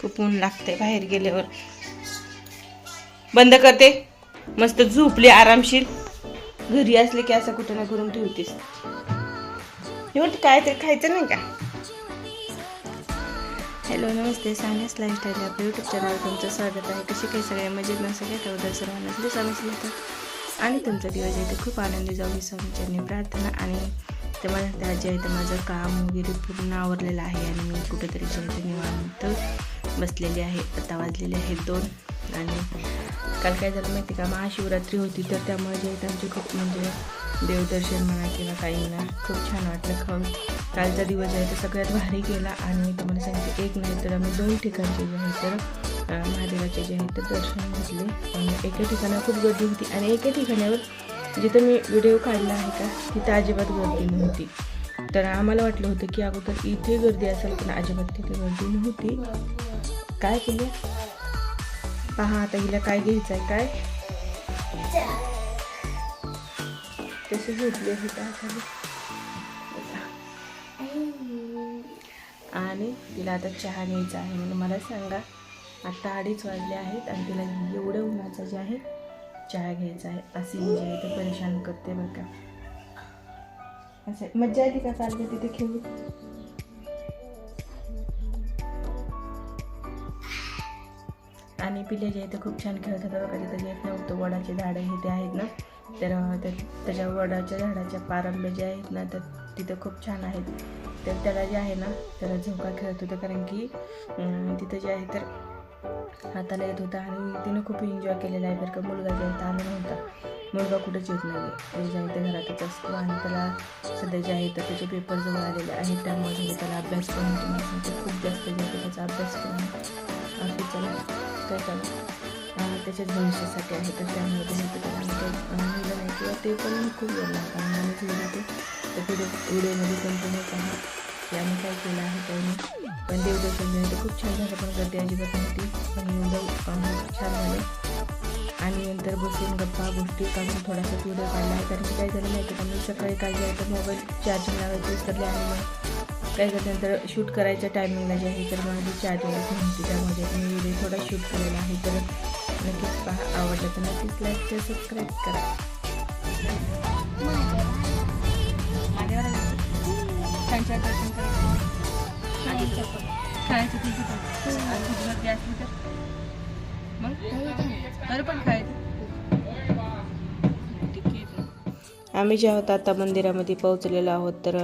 खूप ऊन लागते बाहेर गेल्यावर. बंद करते. मस्त झोपली आरामशीर. घरी असले की असं कुठं ना करून ठेवतेस. एवढं काय तरी खायचं नाही का? हॅलो नमस्ते. सानियास लाईफस्टाईल आपल्या यूट्यूब चॅनलवर तुमचं स्वागत आहे. कशी काही सगळ्या मजेत ना सगळ्या त्याबद्दल सर्वांना श्री स्वामी आणि तुमचा दिवस येते खूप आनंदी जाऊ ही स्वामीचरणी प्रार्थना आणि ते मला त्या जे आहे तर माझं काम वगैरे पूर्ण आवरलेलं आहे आणि मी कुठेतरी जे आहे ते निवांत. बसलेली आहे आता वाजलेले आहेत दोन. आणि काल काय झालं माहिती का? महाशिवरात्री होती तर त्यामुळे जे त्यांचे आमची खूप म्हणजे देवदर्शन म्हणा किंवा काही म्हणा खूप छान वाटलं खाऊन. कालचा दिवस आहे तर सगळ्यात भारी गेला. आणि तुम्हाला सांगते एक नाही तर आम्ही दोन ठिकाणचे जे आहे तर महादेवाचे जे आहे तर दर्शन घेतले. आणि एका ठिकाणावर खूप गर्दी होती आणि एका ठिकाणावर जिथं मी व्हिडिओ काढला आहे का तिथं अजिबात गर्दी नव्हती. तर आम्हाला वाटलं होतं की अगोदर इथे गर्दी असेल पण अजिबात तिथे गर्दी नव्हती. काय केलं? पहा आता हिला काय घ्यायचं आहे काय? तशी घेतली आहे काय खाली आणि तिला आता चहा घ्यायचा आहे. म्हणून मला सांगा आता अडीच वाजले आहेत आणि तिला एवढं उन्हाचं जे आहे चहा घ्यायचा आहे. अशी जे आहे ते परेशान करते बरं का. असं मज्जा येते का चालते तिथे खेळू आणि पिल्ले जे आहेत ते खूप छान खेळत होतं बघा तिथं जे नव्हतं वडाचे झाडं हे ते आहेत ना तर त्या त्याच्या वडाच्या झाडाच्या पारंब्या जे आहेत ना तर तिथं खूप छान आहेत. तर त्याला जे आहे ना त्याला झोका खेळत होतं कारण की तिथं जे आहे तर हाताला येत होता आणि तिनं खूप एन्जॉय केलेला आहे बरं का. मुलगा जे आहे आला नव्हता. मुलगा कुठंच येत नाही ते जे आहे ते घरातच असतो आणि त्याला सध्या जे आहे तर त्याचे पेपर जवळ आलेले आहेत. त्यामुळे त्याला अभ्यास करून खूप जास्त त्याचा अभ्यास करून अगदी त्याला काय करा त्याच्याच भविष्यासाठी आहे. तर त्यामुळे जे आहे ते त्याला आम्ही काही अं, नाही किंवा ते पण खूप वेळ लागतात आणि व्हिडिओ ते तर व्हिडिओ व्हिडिओमध्ये कंटिन्यूच आहे की आम्ही काय केलं आहे त्यांनी पण देवदर्शन जे ते खूप छान झालं. पण गर्दी अजिबात नव्हती. पण एकदम छान झालं. आणि नंतर बसून गप्पा गोष्टी काढून थोडासा व्हिडिओ काढला. आहे कारण की काय झालं माहिती का? मी सकाळी काय आहे तर मोबाईल चार्जिंग लावायचे विसरले आणि मग काय झालं नंतर शूट करायच्या टायमिंगला जे आहे तर माझी चार्जिंगच म्हणते त्यामध्ये मी व्हिडिओ थोडा शूट केलेला आहे तर नक्कीच पहा आवडलं तर नक्कीच लाईक शेअर सबस्क्राईब करा. मग तर पण खायचं आम्ही जे आहोत आता मंदिरामध्ये पोहोचलेलो आहोत तर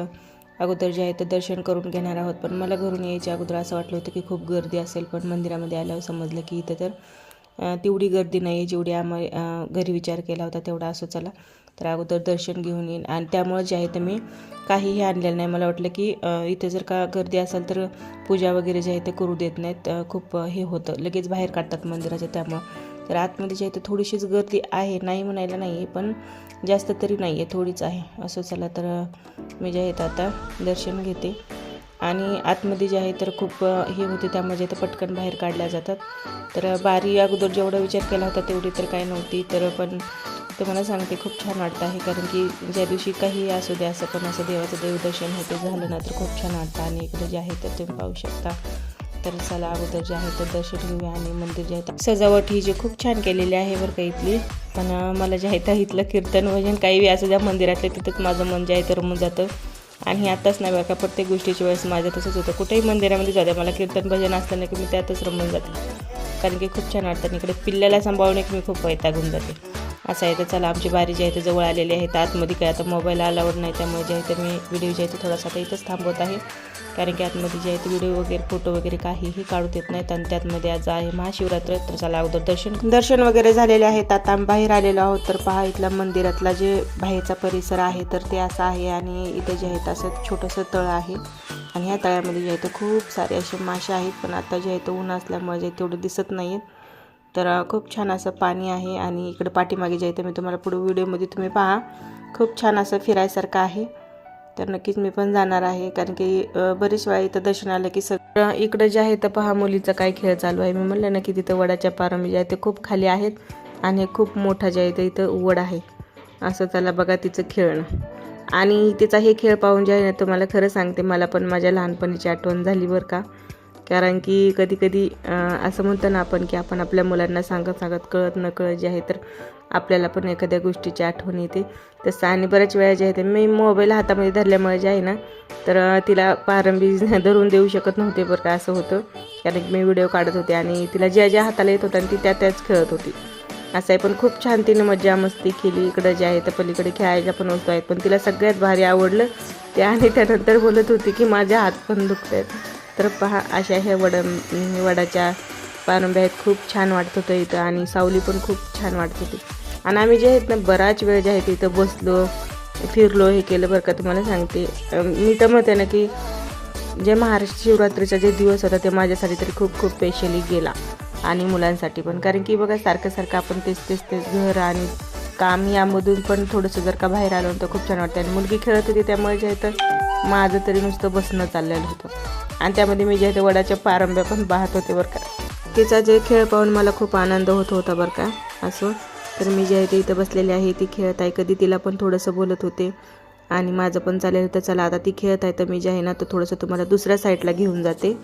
अगोदर जे आहे ते दर्शन करून घेणार आहोत. पण मला घरून यायच्या अगोदर असं वाटलं होतं की खूप गर्दी असेल पण मंदिरामध्ये आल्यावर समजलं की इथं तर तेवढी गर्दी नाही. आहे जेवढी आम घरी विचार केला होता तेवढा असो चला तर अगोदर दर्शन घेऊन येईन. आणि त्यामुळे जे आहे ते मी काहीही आणलेलं नाही. मला वाटलं की इथे जर का गर्दी असेल तर पूजा वगैरे जे आहे ते करू देत नाहीत. खूप हे होतं. लगेच बाहेर काढतात मंदिराच्या त्यामुळं. तर आतमध्ये जे आहे ते थोडीशीच गर्दी आहे. नाही म्हणायला नाही आहे पण जास्त तरी नाही आहे थोडीच आहे. असं चला तर मी जे आहे ते आता दर्शन घेते. आणि आतमध्ये जे आहे तर खूप हे होते त्यामुळे जे पटकन बाहेर काढल्या जातात. तर बारी अगोदर जेवढा विचार केला होता तेवढी तर काही नव्हती. तर पण तुम्हाला सांगते खूप छान वाटतं आहे. कारण की ज्या दिवशी काही असू दे असं पण असं देवाचं देवदर्शन होते झालं ना तर खूप छान वाटतं. आणि इकडे जे आहे तर तुम्ही पाहू शकता. तर चला अगोदर जे आहे तर दर्शन घेऊया आणि मंदिर जे आहे सजावट ही जी खूप छान केलेली आहे बरं का इथली. पण मला जे आहे तर इथलं कीर्तन भजन काही बी असं द्या मंदिरातलं तिथंच माझं मन जे आहे तर रमून जातं. आणि आताच नाही बघा का प्रत्येक गोष्टीच्या वेळेस माझं तसंच होतं. कुठेही मंदिरामध्ये जाते मला कीर्तन भजन असलं नाही की मी त्यातच रमून जाते. कारण की खूप छान वाटतं इकडे पिल्ल्याला सांभाळून एक मी खूप वैतागून जाते. असं आहे तर चला आमची बारी जी आहे ते जवळ आलेली आहे. तर आतमध्ये काय आता मोबाईल अलाउड नाही त्यामुळे जे आहे ते मी व्हिडिओ जे आहे ते थोडासा आता इथंच थांबवत आहे. कारण की आतमध्ये जे आहे ते व्हिडिओ वगैरे फोटो वगैरे काहीही काढू देत नाहीत. आणि त्यातमध्ये आज आहे महाशिवरात्र तर चला अगोदर दर्शन दर्शन वगैरे झालेले आहेत. आता आम्ही बाहेर आलेलो आहोत. तर पहा इथला मंदिरातला जे बाहेरचा परिसर आहे तर ते असं आहे. आणि इथे जे आहे असं छोटंसं तळ आहे. आणि ह्या तळ्यामध्ये जे आहे ते खूप सारे असे मासे आहेत. पण आता जे आहे ते ऊन असल्यामुळे जे तेवढे दिसत नाही आहेत तर खूप छान असं पाणी आहे आणि इकडे पाठीमागे जे आहे ते मी तुम्हाला पुढे व्हिडिओमध्ये तुम्ही पहा. खूप छान असं फिरायसारखं आहे. तर नक्कीच मी पण जाणार आहे कारण की बरेच वेळा इथं दर्शन आलं की सगळं इकडं जे आहे तर पहा मुलीचा काय खेळ चालू आहे. मी म्हणलं ना की तिथं वडाच्या पारंबी जे म्हणजे आहे ते खूप खाली आहेत आणि खूप मोठा जे आहे ते इथं वड आहे. असं त्याला बघा तिचं खेळणं. आणि तिचा हे खेळ पाहून जे आहे ना तुम्हाला खरं सांगते मला पण माझ्या लहानपणीची आठवण झाली बरं का. कारण की कधी कधी असं म्हणतो ना आपण की आपण आपल्या मुलांना सांगत सांगत कळत न कळत जे आहे तर आपल्याला पण एखाद्या गोष्टीची आठवण येते. तसं आणि बऱ्याच वेळा जे आहे ते मी मोबाईल हातामध्ये धरल्यामुळे जे आहे ना तर तिला प्रारंभी धरून देऊ शकत नव्हते बरं का असं होतं. कारण की मी व्हिडिओ काढत होते आणि तिला ज्या ज्या हाताला येत होत्या ती त्या त्याच खेळत होती. असं आहे पण खूप छान तिने मजा मस्ती केली. इकडं जे आहे तर पलीकडे खेळायच्या पण वस्तू आहेत. पण तिला सगळ्यात भारी आवडलं ते आणि त्यानंतर बोलत होती की माझे हात पण दुखत आहेत तर पहा अशा ह्या वड वडाच्या पारंब्या आहेत. खूप छान वाटत होतं इथं आणि सावली पण खूप छान वाटत होती. आणि आम्ही जे आहेत ना बराच वेळ जे आहे तिथं बसलो फिरलो हे केलं बरं का तुम्हाला सांगते. मी तर म्हणते ना की जे महाराष्ट्र शिवरात्रीचा जे दिवस होता ते माझ्यासाठी तरी खूप खूप स्पेशली गेला. आणि मुलांसाठी पण. कारण की बघा सारखं सारखं आपण तेच तेच तेच घर आणि काम यामधून पण थोडंसं जर का बाहेर आलो तर खूप छान वाटतं. आणि मुलगी खेळत होती त्यामुळे जे आहे तर माझं तरी नुसतं बसणं चाललेलं होतं. आणि त्यामध्ये मी जे आहे ते वडाच्या पारंब्या पण पाहत होते बरं का. तिचा जे खेळ पाहून मला खूप आनंद होत होता बरं का. असो. तर मी जे आहे ते इथं बसलेली आहे ती खेळत आहे. कधी तिला पण थोडंसं बोलत होते. आणि माझं पण चालेल होतं चला आता ती खेळत आहे तर मी जे आहे ना तर थोडंसं तुम्हाला दुसऱ्या साईडला घेऊन जाते.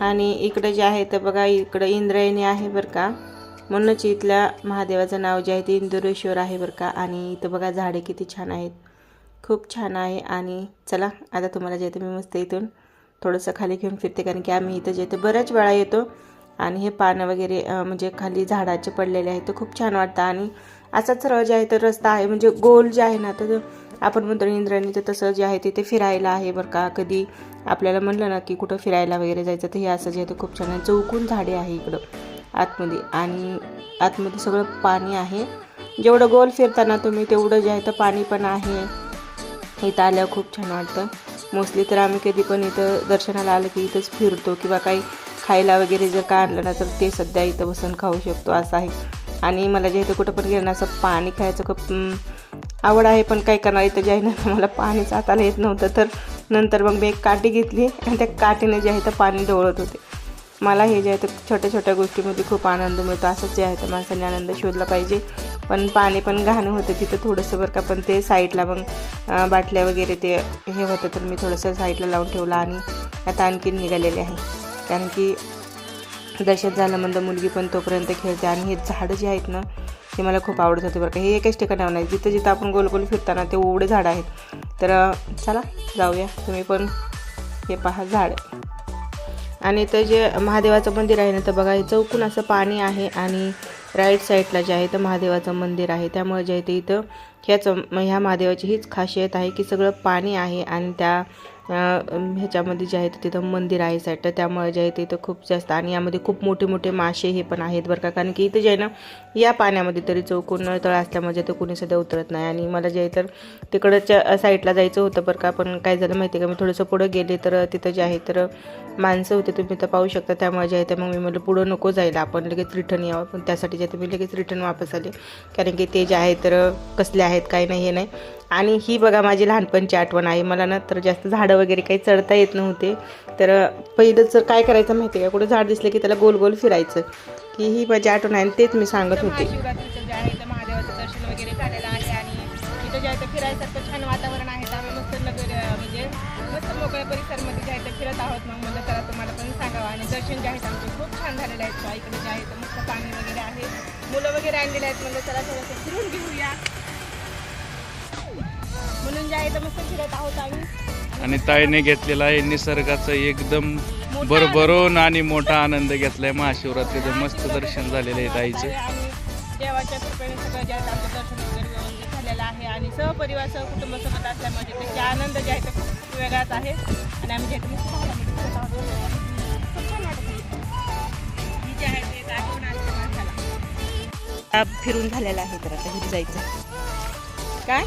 आणि इकडं जे आहे तर बघा इकडं इंद्रायणी आहे बरं का. म्हणूनच इथल्या महादेवाचं नाव जे आहे ते इंदुरेश्वर आहे बरं का. आणि इथं बघा झाडे किती छान आहेत. खूप छान आहे. आणि चला आता तुम्हाला जे आहे ते मी मस्त इथून थोडंसं खाली घेऊन फिरते कारण की आम्ही इथं जे ते बऱ्याच वेळा येतो. आणि हे पानं वगैरे म्हणजे खाली झाडाचे पडलेले आहेत ते खूप छान वाटतं. आणि असाच सरळ जे आहे तर रस्ता आहे म्हणजे गोल जे आहे ना तर आपण म्हणतो इंद्रायणीचं तसं जे आहे तिथे फिरायला आहे बरं का. कधी आपल्याला म्हणलं ना की कुठं फिरायला वगैरे जायचं तर हे असं जे आहे ते खूप छान आहे. चौकून झाडे आहे इकडं आतमध्ये. आणि आतमध्ये सगळं पाणी आहे. जेवढं गोल फिरताना तुम्ही तेवढं जे आहे तर पाणी पण आहे. इथं आल्यावर खूप छान वाटतं. मोस्टली तर आम्ही कधी पण इथं दर्शनाला आलं की इथंच फिरतो किंवा काही खायला वगैरे जर का आणलं ना तर ते सध्या इथं बसून खाऊ शकतो असं आहे. आणि मला जे इथं कुठं पण गेलं ना असं पाणी खायचं खूप आवड आहे पण काय करणार इथं जे आहे ना मला पाणीच आताला येत नव्हतं. तर नंतर मग मी एक काठी घेतली आणि त्या काठीने जे आहे तर पाणी डोळत होते. मला हे जे आहे ते छोट्या छोट्या गोष्टीमध्ये खूप आनंद मिळतो असंच जे आहे तर माणसाने आनंद शोधला पाहिजे. पण पाणी पण घाणं होतं तिथं थोडंसं बरं का पण ते साईडला मग बाटल्या वगैरे ते हे होतं तर मी थोडंसं साईडला लावून ठेवलं आणि आता आणखीन निघालेले आहे. कारण की दर्शन झालं म्हणजे मुलगी पण तोपर्यंत खेळते आणि हे झाडं जे आहेत ना ते मला खूप आवडत होते बरं का. हे एकाच ठिकाणावर नाही जिथं जिथं आपण गोल गोल फिरताना ते एवढे झाडं आहेत. तर चला जाऊया. तुम्ही पण हे पहा झाड. आणि इथं जे महादेवाचं मंदिर आहे ना तर बघा हे चौकून असं पाणी आहे आणि राईट साईडला जे आहे तर महादेवाचं मंदिर आहे. त्यामुळे जे आहे ते इथं ह्याच ह्या महादेवाची हीच खासियत आहे की सगळं पाणी आहे आणि त्या ह्याच्यामध्ये जे आहे ते तिथं मंदिर आहे साईड तर त्यामुळे जे आहे ते इथं खूप जास्त आणि यामध्ये खूप मोठे मोठे मासे हे पण आहेत बरं का. कारण की इथं जे आहे ना या पाण्यामध्ये तरी चौकून तळ असल्यामुळे ते कोणी सध्या उतरत नाही. आणि मला जे आहे तर तिकडच्या साईडला जायचं होतं बरं का. पण काय झालं माहिती आहे का? मी थोडंसं पुढं गेले तर तिथं जे आहे तर माणसं होते तुम्ही तर पाहू शकता. त्यामुळे जे आहे तर मग मी म्हटलं पुढं नको जायला. आपण लगेच रिटर्न यावं. पण त्यासाठी जे आहे मी लगेच रिटर्न वापस आले. कारण की ते जे आहे तर कसले आहेत काय नाही हे नाही. आणि ही बघा माझी लहानपणची आठवण आहे. मला ना तर जास्त झाडं वगैरे काही चढता येत नव्हते. तर पहिलं जर काय करायचं माहिती आहे का? कुठं झाड दिसलं की त्याला गोल गोल फिरायचं. की ही माझी आठवण आहे तेच मी सांगत होते. आहे महादेवाचं दर्शन वगैरे झालेलं आहे आणि इथं जे आहे ते फिरायसारखं छान वातावरण आहे. तर मस्त नगर म्हणजे मस्त मोकळ्या परिसरमध्ये जे आहे ते फिरत आहोत. मग चला तुम्हाला पण सांगावं. आणि दर्शन जे आहेत आमचे खूप छान झालेले आहेत. बा. इकडे जे आहे ते मस्त पाणी वगैरे आहे. मुलं वगैरे आणलेले आहेत. म्हणलं चला थोडंसं फिरून घेऊया. म्हणून जे आहे ते मस्त फिरत आहोत आम्ही. आणि ताईने घेतलेला आहे निसर्गाचं एकदम भरभरून आणि मोठा आनंद घेतलाय. महाशिवरात्रीचं मस्त दर्शन झालेलं आहे ताईचं. आणि देवाच्या कृपेने सगळं जे आहे ते आमचं दर्शन वगैरे व्यवस्थित झालेलं आहे. आणि सहपरिवार सहकुटुंबासोबत असल्यामुळे त्याची आनंद जे आहे ते खूप वेगळाच आहे. आणि आम्ही जे आहे ते मस्त पाहायला मिळत आहोत. खूप छान वाटत आहे. जी आहे ते एक आठवण असते माणसाला फिरून झालेला आहे तर आता घरी जायचं काय?